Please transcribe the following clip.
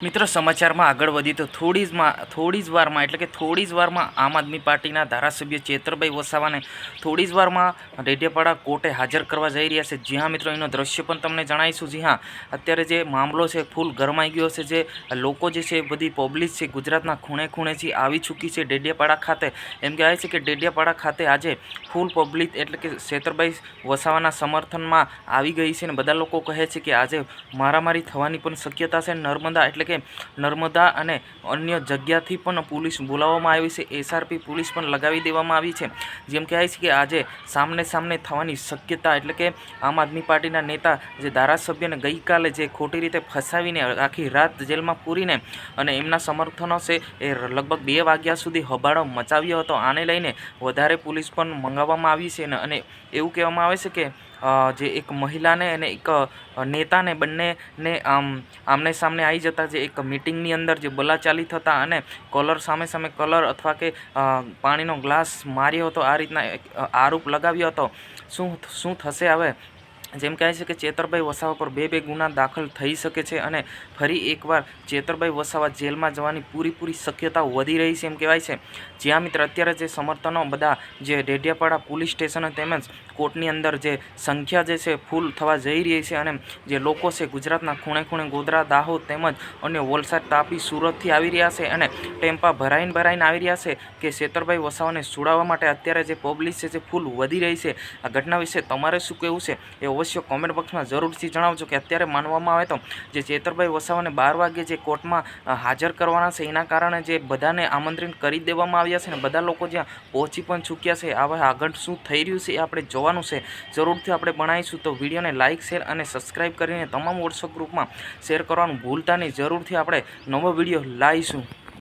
મિત્રો, સમાચારમાં આગળ વધી તો થોડી જ થોડી જ વારમાં, એટલે કે થોડી જ વારમાં આમ આદમી પાર્ટીના ધારાસભ્ય ચેતરભાઈ વસાવાને થોડી જ વારમાં રેડિયાપાડા કોર્ટે હાજર કરવા જઈ રહ્યા છે. જી હા, મિત્રો, એનો દ્રશ્ય પણ તમને જણાવીશું. જી હા, અત્યારે જે મામલો છે, ફૂલ ગરમાઈ ગયો છે, જે લોકો જે છે બધી પબ્લિક છે, ગુજરાતના ખૂણે ખૂણેથી આવી ચૂકી છે ડેડિયાપાડા ખાતે. એમ કહેવાય છે કે ડેડિયાપાડા ખાતે આજે ફૂલ પબ્લિક, એટલે કે ચેતરભાઈ વસાવાના સમર્થનમાં આવી ગઈ છે અને બધા લોકો કહે છે કે આજે મારામારી થવાની પણ શક્યતા છે. નર્મદા, એટલે કે નર્મદા અને અન્ય જગ્યાથી પણ પોલીસ બોલાવવામાં આવી છે. એસઆરપી પોલીસ પણ લગાવી દેવામાં આવી છે. જેમ કહેવાય છે કે આજે સામને સામને થવાની શક્યતા એટલે કે આમ આદમી પાર્ટીના નેતા જે ધારાસભ્યને ગઈકાલે જે ખોટી રીતે ફસાવીને આખી રાત જેલમાં પૂરીને અને એમના સમર્થનો છે એ લગભગ બે વાગ્યા સુધી હબાળો મચાવ્યો હતો. આને લઈને વધારે પોલીસ પણ મંગાવવામાં આવી છે અને એવું કહેવામાં આવે છે કે જે એક મહિલાને અને એક નેતાને બંનેને આમ, આમને સામને આવી જતા જે એક મિટિંગની અંદર જે બોલાચાલી થતા અને કલર સામે સામે કલર અથવા કે પાણીનો ગ્લાસ માર્યો હતો, આ રીતના આરોપ લગાવ્યો હતો. શું શું થશે હવે? જેમ કહે છે કે ચેતરભાઈ વસાવા પર બે બે ગુના દાખલ થઈ શકે છે અને ફરી એકવાર ચેતરભાઈ વસાવા જેલમાં જવાની પૂરીપૂરી શક્યતા વધી રહી છે એમ કહેવાય છે. જ્યાં મિત્ર, અત્યારે જે સમર્થનો બધા જે ડેડિયાપાડા પોલીસ સ્ટેશન તેમજ કોર્ટની અંદર જે સંખ્યા જે છે ફૂલ થવા જઈ રહી છે અને જે લોકો છે ગુજરાતના ખૂણે ખૂણે ગોધરા, દાહોદ તેમજ અન્ય વલસાડ, તાપી, સુરતથી આવી રહ્યા છે અને ટેમ્પા ભરાઈને ભરાઈને આવી રહ્યા છે કે ચેતરભાઈ વસાવાને છોડાવવા માટે અત્યારે જે પબ્લિક છે જે ફૂલ વધી રહી છે. આ ઘટના વિશે તમારે શું કહેવું છે? એ અવશ્ય કોમેન્ટ બોક્સમાં જરૂરથી જણાવજો કે અત્યારે માનવામાં આવે તો જે ચેતરભાઈ વસાવાને બાર વાગે જે કોર્ટમાં હાજર કરવાના છે, એના કારણે જે બધાને આમંત્રિત કરી દેવામાં આવ્યા છે ને બધા લોકો જ્યાં પહોંચી પણ ચૂક્યા છે હવે આગળ શું થઈ રહ્યું છે એ આપણે જોવાનું છે. જરૂરથી આપણે ભણાવીશું તો વિડીયોને લાઇક શેર અને સબસ્ક્રાઈબ કરીને તમામ વોટ્સઅપ ગ્રુપમાં શેર કરવાનું ભૂલતા નહીં. જરૂરથી આપણે નવો વીડિયો લાવીશું.